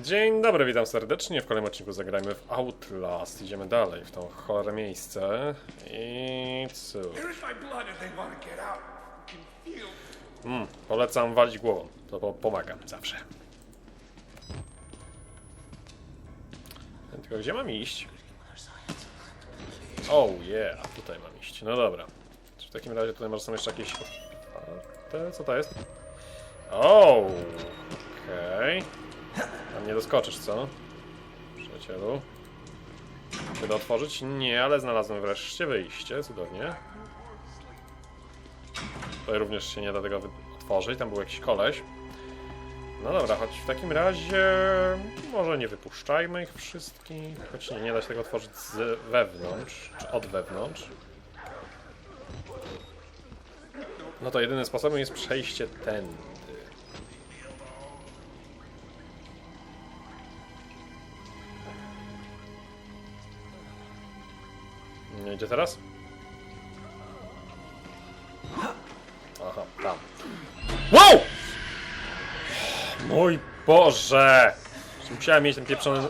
Dzień dobry, witam serdecznie. W kolejnym odcinku zagrajmy w Outlast. Idziemy dalej w tą chore miejsce. I cóż. Mm, polecam walić głową. To po pomaga zawsze. Tylko gdzie mam iść? Oh yeah, tutaj mam iść. No dobra. Czy w takim razie tutaj może są jeszcze jakieś... Te, co to jest? O, okej. Tam nie doskoczysz, co? Przyjacielu. Czy da otworzyć? Nie, ale znalazłem wreszcie wyjście, cudownie. Tutaj również się nie da tego otworzyć, tam był jakiś koleś. No dobra, choć w takim razie może nie wypuszczajmy ich wszystkich, choć nie, nie da się tego otworzyć z wewnątrz, czy od wewnątrz. No to jedynym sposobem jest przejście tędy. Idzie teraz? Aha, tam. Wow! Mój Boże! Musiałem mieć ten pieprzony...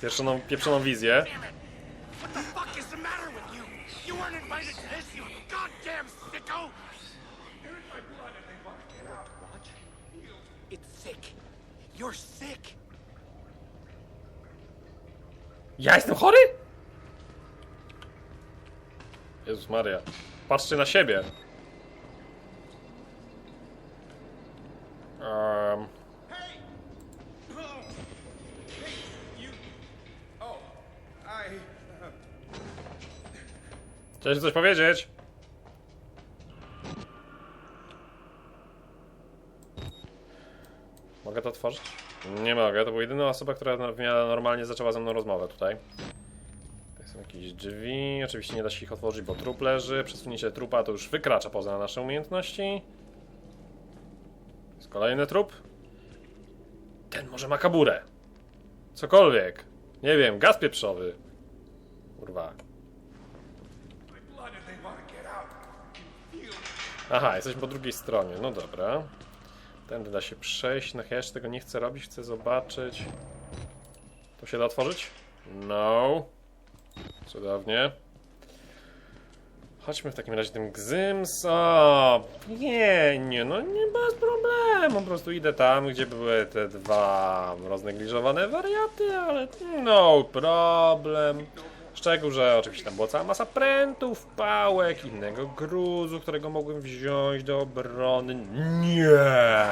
Pieprzoną, pieprzoną wizję. Ja jestem chory? Jezus Maria. Patrzcie na siebie. Um, chciałeś coś powiedzieć? Mogę to otworzyć? Nie mogę, to była jedyna osoba, która w miarę normalnie zaczęła ze mną rozmowę tutaj. Jakieś drzwi, oczywiście nie da się ich otworzyć, bo trup leży. Przesunięcie trupa to już wykracza poza nasze umiejętności. Jest kolejny trup. Ten może ma kaburę. Cokolwiek. Nie wiem, gaz pieprzowy. Kurwa. Aha, jesteśmy po drugiej stronie, no dobra. Tędy da się przejść, no ja jeszcze tego nie chcę robić, chcę zobaczyć. To się da otworzyć? No. Cudownie. Chodźmy w takim razie tym gzyms. O, nie, nie, no nie bez problemu. Po prostu idę tam, gdzie były te dwa roznegliżowane wariaty, ale no problem. Szczegół, że oczywiście tam była cała masa prętów, pałek, innego gruzu, którego mogłem wziąć do obrony. Nie!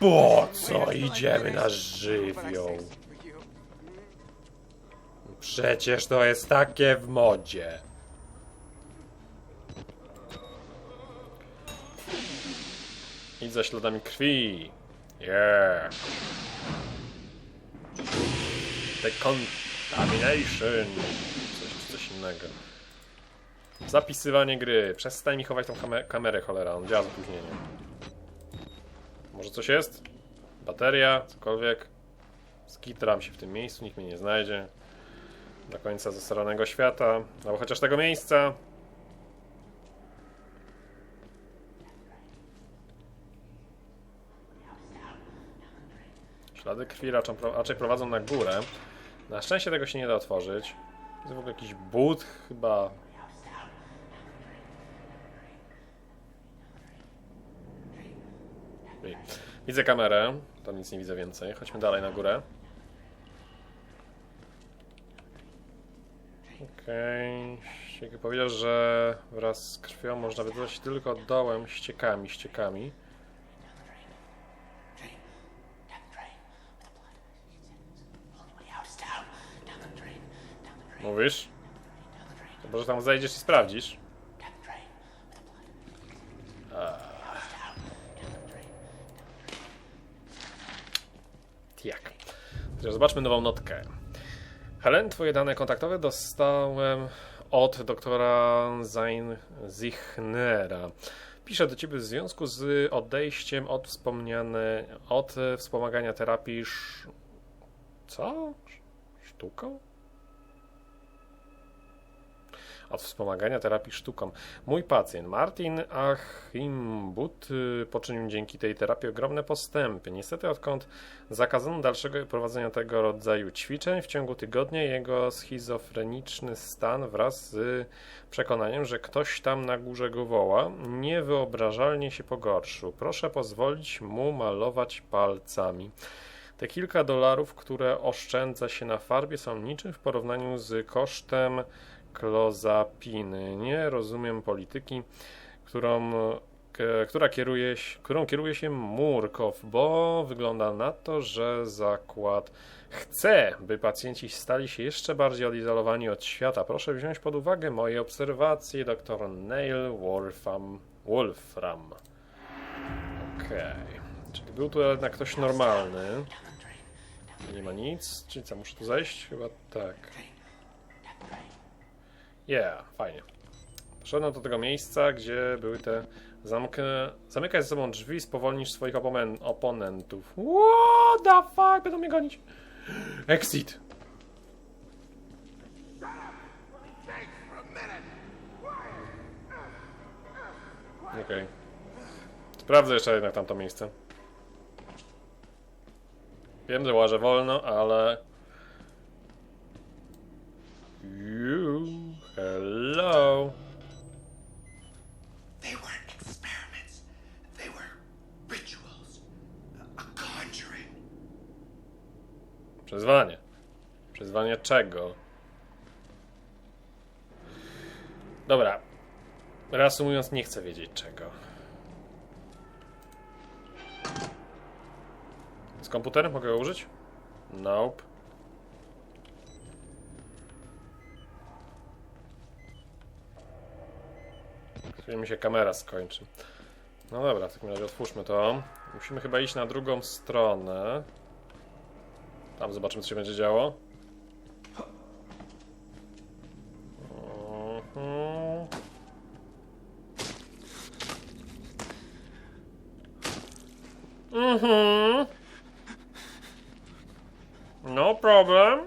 Po co idziemy na żywioł? Przecież to jest takie w modzie. Idź za śladami krwi. Yeah. Decontamination. Coś, coś innego. Zapisywanie gry. Przestań mi chować tą kamer kamerę, cholera. On działa z opóźnieniem. Może coś jest? Bateria, cokolwiek. Skitram się w tym miejscu, nikt mnie nie znajdzie. Do końca zasranego świata. Albo chociaż tego miejsca. Ślady krwi raczej, raczej prowadzą na górę. Na szczęście tego się nie da otworzyć. Jest w ogóle jakiś but chyba. Widzę kamerę. Tam nic nie widzę więcej. Chodźmy dalej na górę. Okej. Okay. powiedział, że wraz z krwią można wydostać tylko dołem ściekami, ściekami. Mówisz? To może tam zajdziesz i sprawdzisz. Jak? Teraz zobaczmy nową notkę. Helen, twoje dane kontaktowe dostałem od doktora Zichnera. Piszę do ciebie w związku z odejściem od wspomniane, od wspomagania terapii sz... Co? Sz- Sztuką? Od wspomagania terapii sztuką. Mój pacjent Martin Achimbut y, poczynił dzięki tej terapii ogromne postępy. Niestety, odkąd zakazano dalszego prowadzenia tego rodzaju ćwiczeń, w ciągu tygodnia jego schizofreniczny stan wraz z przekonaniem, że ktoś tam na górze go woła, niewyobrażalnie się pogorszył. Proszę pozwolić mu malować palcami. Te kilka dolarów, które oszczędza się na farbie, są niczym w porównaniu z kosztem klozapiny. Nie rozumiem polityki, którą, która kieruje, którą kieruje się Murkow, bo wygląda na to, że zakład chce, by pacjenci stali się jeszcze bardziej odizolowani od świata. Proszę wziąć pod uwagę moje obserwacje, dr Neil Wolfram. Wolfram. Okej. Czyli był tu jednak ktoś normalny. Nie ma nic. Czyli co, muszę tu zejść? Chyba tak. Yeah, fajnie. Poszedłem do tego miejsca, gdzie były te zamknę... Zamykaj ze sobą drzwi, spowolnisz swoich opomen... oponentów. What the fuck? Będą mnie gonić. Exit. Okej. Sprawdzę jeszcze jednak tamto miejsce. Wiem, że łażę wolno, ale... You, hello. They weren't experiments. They were rituals. A conjuring. Przyzwanie. Przyzwanie czego? Dobra. Reasumując, nie chcę wiedzieć czego. Z komputerem mogę go użyć? Nope. Chwilę mi się kamera skończy. No dobra, w takim razie otwórzmy to. Musimy chyba iść na drugą stronę. Tam zobaczymy, co się będzie działo. Mhm. Mhm. No problem.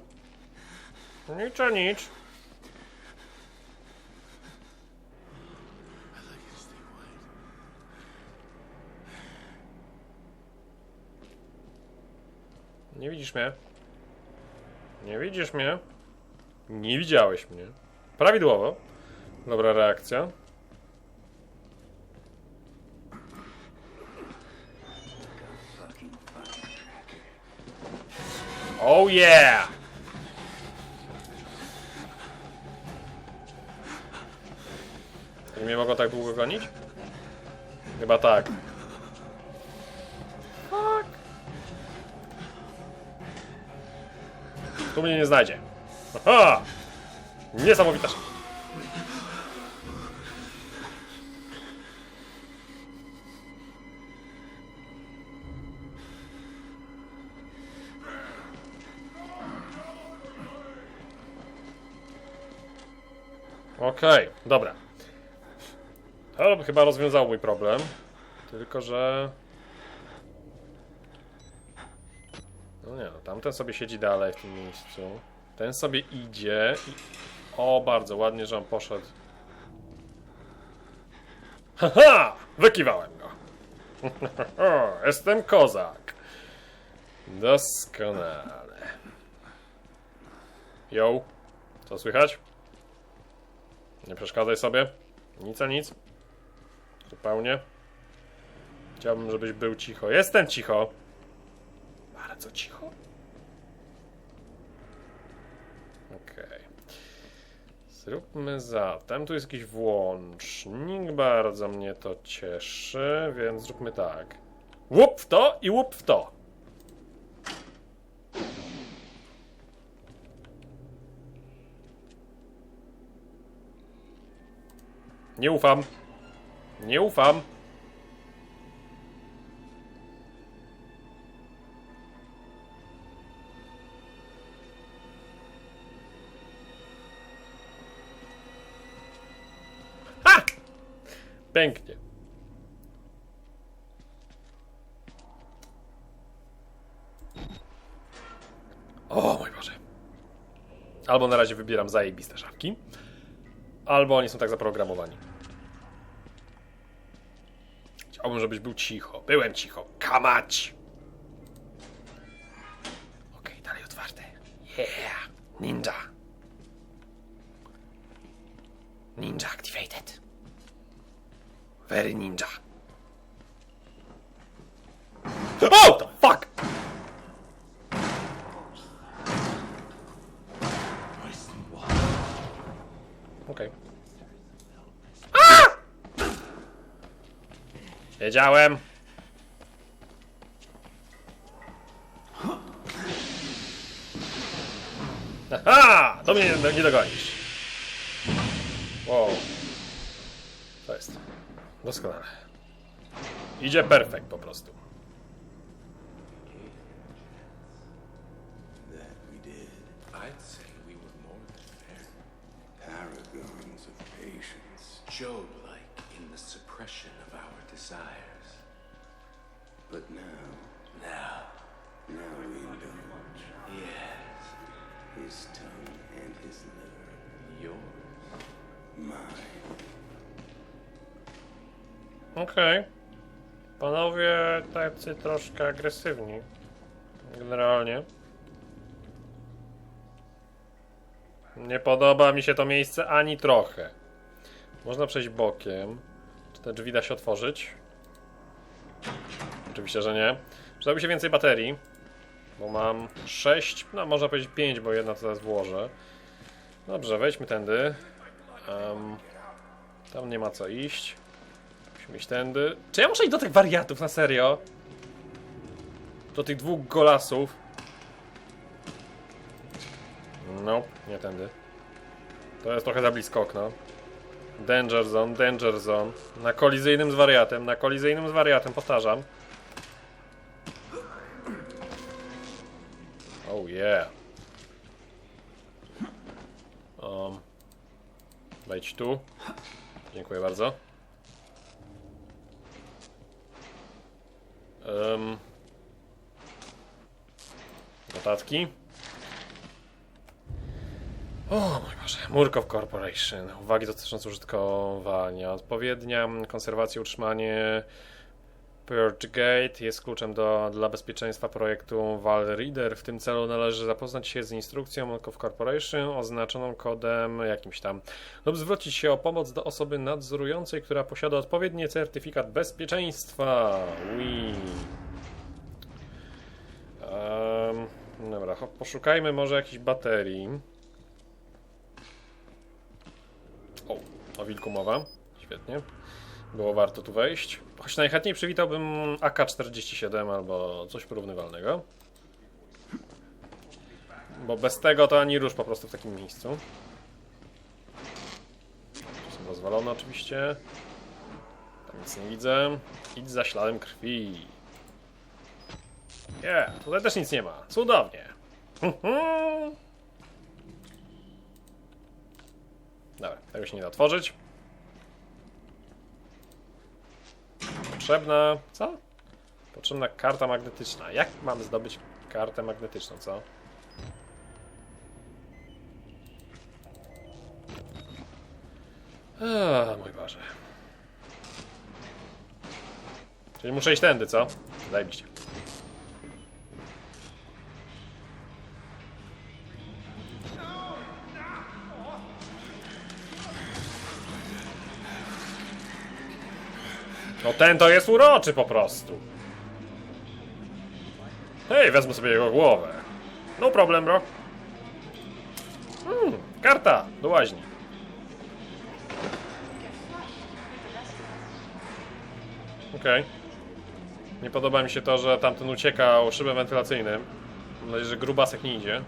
Nic a nic. Nie widzisz mnie? Nie widzisz mnie? Nie widziałeś mnie. Prawidłowo. Dobra reakcja. Oh yeah! Nie mnie mogą tak długo gonić? Chyba tak. Tu mnie nie znajdzie. Aha! Niesamowita rzecz. Okej, dobra. To chyba rozwiązało mój problem. Tylko, że... No nie, no, tamten sobie siedzi dalej w tym miejscu. Ten sobie idzie i... O, bardzo ładnie, że on poszedł. Haha! Wykiwałem go. Jestem kozak. Doskonale. Yo, co słychać? Nie przeszkadzaj sobie. Nic a nic. Zupełnie. Chciałbym, żebyś był cicho. Jestem cicho. Bardzo cicho. Okej. Zróbmy zatem. Tu jest jakiś włącznik. Bardzo mnie to cieszy, więc zróbmy tak. Łup w to i łup w to. Nie ufam. Nie ufam. Albo na razie wybieram zajebiste szafki. Albo oni są tak zaprogramowani. Chciałbym, żebyś był cicho. Byłem cicho. Kamać! Okej, dalej otwarte. Yeah! Ninja! Ninja activated. Very ninja. Okej. Wiedziałem. Aha! To mnie nie, nie dogonisz. Wow. To jest. Doskonale. Idzie perfekt po prostu. Patience. Job-like in the suppression of our desires. But now, Now, now we indulge. yes, His tongue and his liver. yours. Mine. Okej. Panowie tacy troszkę agresywni. Generalnie. Nie podoba mi się to miejsce ani trochę. Można przejść bokiem. Czy te drzwi da się otworzyć? Oczywiście, że nie. Przydałoby się więcej baterii. Bo mam 6, no można powiedzieć 5, bo jedna to teraz włożę. Dobrze, wejdźmy tędy. Em, tam nie ma co iść. Musimy iść tędy. Czy ja muszę iść do tych wariatów, na serio? Do tych dwóch golasów? No, nie tędy. To jest trochę za blisko okna. Danger zone, danger zone. Na kolizyjnym z wariatem, na kolizyjnym z wariatem, powtarzam. Oh yeah. Um. Wejdź tu. Dziękuję bardzo. Um, notatki. O mój Boże. Murkow Corporation. Uwagi dotyczące użytkowania. Odpowiednia konserwacja, utrzymanie PurgeGate jest kluczem do, dla bezpieczeństwa projektu ValReader. W tym celu należy zapoznać się z instrukcją Murkow Corporation oznaczoną kodem jakimś tam lub zwrócić się o pomoc do osoby nadzorującej, która posiada odpowiedni certyfikat bezpieczeństwa. Ui. Um, dobra, poszukajmy może jakichś baterii. O, o wilku mowa. Świetnie. Było warto tu wejść. Choć najchętniej przywitałbym AK-47 albo coś porównywalnego. Bo bez tego to ani rusz po prostu w takim miejscu. Są rozwalone oczywiście. Tam nic nie widzę. Idź za śladem krwi. Nie, tutaj też nic nie ma. Cudownie. Dobra, tego się nie da otworzyć. Potrzebna. Co? Potrzebna karta magnetyczna. Jak mamy zdobyć kartę magnetyczną, co? A, mój Boże. Czyli muszę iść tędy, co? Zajebiście. Ten to jest uroczy po prostu. Hej, wezmę sobie jego głowę. No problem, bro. Hmm, karta do łaźni. Okej. Nie podoba mi się to, że tamten uciekał szybem wentylacyjnym. Mam nadzieję, że grubasek nie idzie.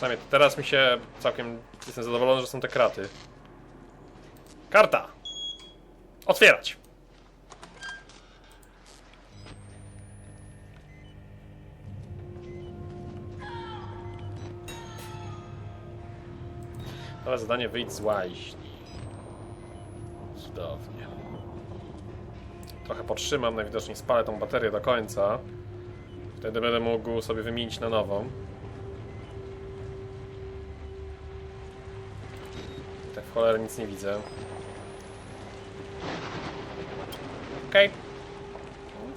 Przynajmniej teraz mi się całkiem jestem zadowolony, że są te kraty. Karta! Otwierać! Ale zadanie wyjść z łaźni. Cudownie. Trochę potrzymam, najwidoczniej spalę tą baterię do końca. Wtedy będę mógł sobie wymienić na nową. W cholerę nic nie widzę. Okej.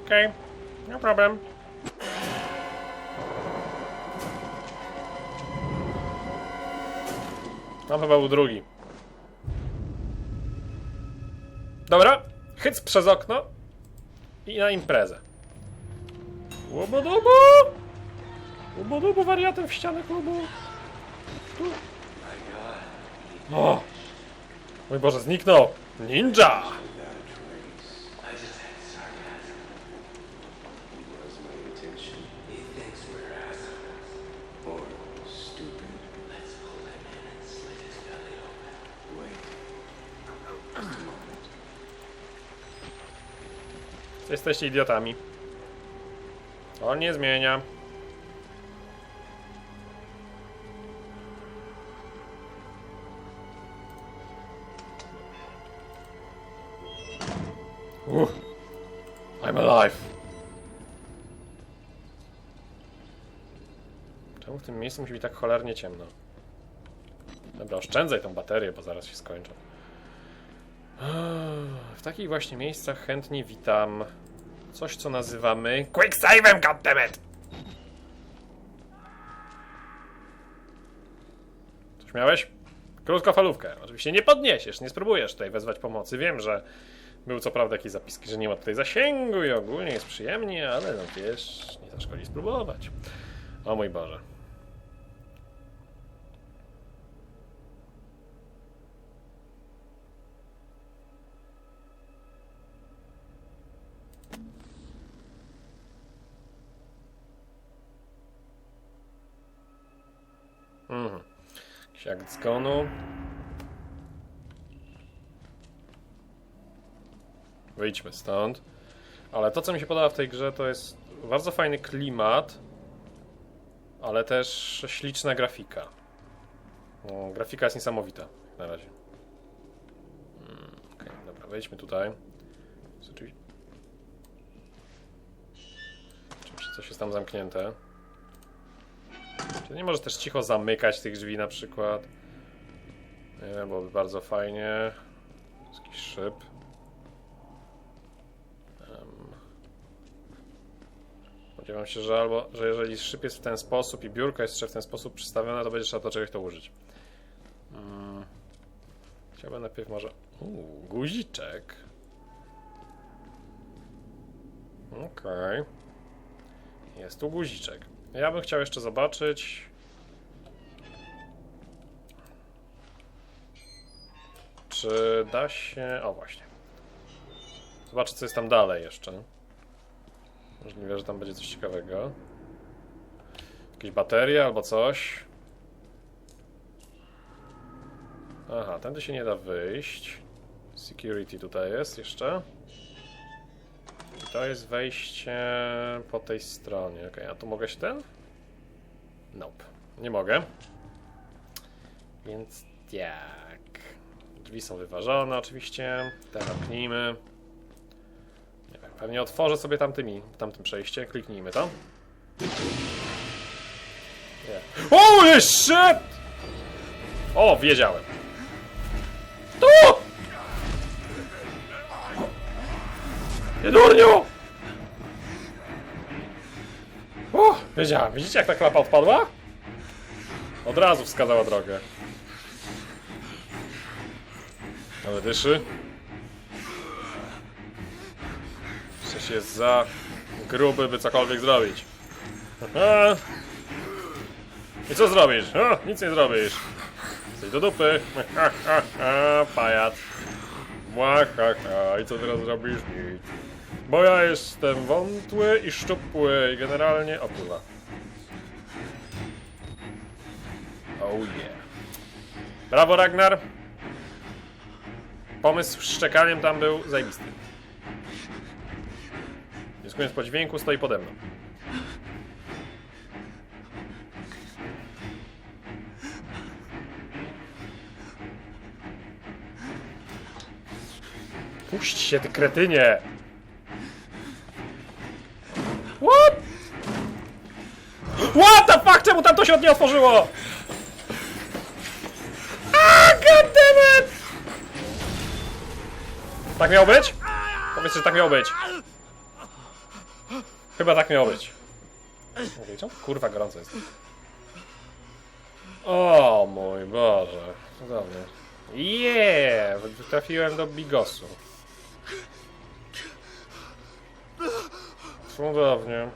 Okej. No problem. Tam chyba był drugi. Dobra, hyc przez okno i na imprezę. Łobodobo! Łobodobo wariatem w ścianę klubu. Tu. O! Mój Boże, zniknął! Ninja! was my intention. He thinks miejscu musi być tak cholernie ciemno? Dobra, oszczędzaj tą baterię, bo zaraz się skończą. W takich właśnie miejscach chętnie witam coś, co nazywamy Quicksave'em, goddammit! Coś miałeś? Krótkofalówkę. Oczywiście nie podniesiesz, nie spróbujesz tutaj wezwać pomocy. Wiem, że był co prawda jakieś zapiski, że nie ma tutaj zasięgu i ogólnie jest przyjemnie, ale no wiesz, nie zaszkodzi spróbować. O mój Boże. Mhm. Akt zgonu. Wyjdźmy stąd. Ale to, co mi się podoba w tej grze, to jest bardzo fajny klimat, ale też śliczna grafika. No, grafika jest niesamowita, na razie. Mm, Okej, dobra, wejdźmy tutaj. Oczywiście coś jest tam zamknięte. Czy nie możesz też cicho zamykać tych drzwi na przykład? Nie wiem, byłoby bardzo fajnie. Jakiś szyb. Spodziewam się, że albo, że jeżeli szyb jest w ten sposób i biurko jest jeszcze w ten sposób przystawione, to będzie trzeba do czegoś to użyć. Mm. Chciałbym najpierw może... Uuu, guziczek. Okej. Jest tu guziczek. Ja bym chciał jeszcze zobaczyć. Czy da się. O, właśnie. Zobaczę, co jest tam dalej jeszcze. Możliwe, że tam będzie coś ciekawego. Jakieś baterie albo coś. Aha, tędy się nie da wyjść. Security tutaj jest jeszcze. To jest wejście po tej stronie. Ok, a tu mogę się ten? Nope. Nie mogę. Więc tak. Drzwi są wyważone oczywiście. Te zamknijmy. Nie wiem, pewnie otworzę sobie tamtymi, tamtym przejście. Kliknijmy to. Nie. Holy shit! O, wiedziałem. Tu! Nie durniu! O, wiedziałem. Widzicie jak ta klapa odpadła? Od razu wskazała drogę. Ale dyszy. Przecież jest za gruby, by cokolwiek zrobić. Aha. I co zrobisz? O, nic nie zrobisz. Jesteś do dupy. Ha, ha, ha, ha. I co teraz zrobisz? Nic. Bo ja jestem wątły i szczupły i generalnie... O kurwa. Oh yeah. Brawo Ragnar. Pomysł z szczekaniem tam był zajebisty. Wniskując po dźwięku stoi pode mną. Puść się, ty kretynie! Fuck? Czemu tam to się od nie otworzyło? A! goddammit! Tak miało być? Powiedz, że tak miało być. Chyba tak miało być. Mówię, czemu kurwa gorąco jest? O mój Boże. Cudownie. Yeah! Trafiłem do bigosu. Cudownie.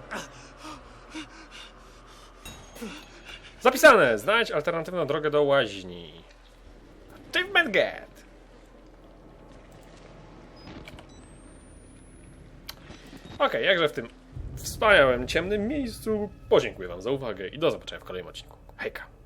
Zapisane! Znajdź alternatywną drogę do łaźni. Achievement get! Okej, jakże w tym wspaniałym, ciemnym miejscu podziękuję wam za uwagę i do zobaczenia w kolejnym odcinku. Hejka!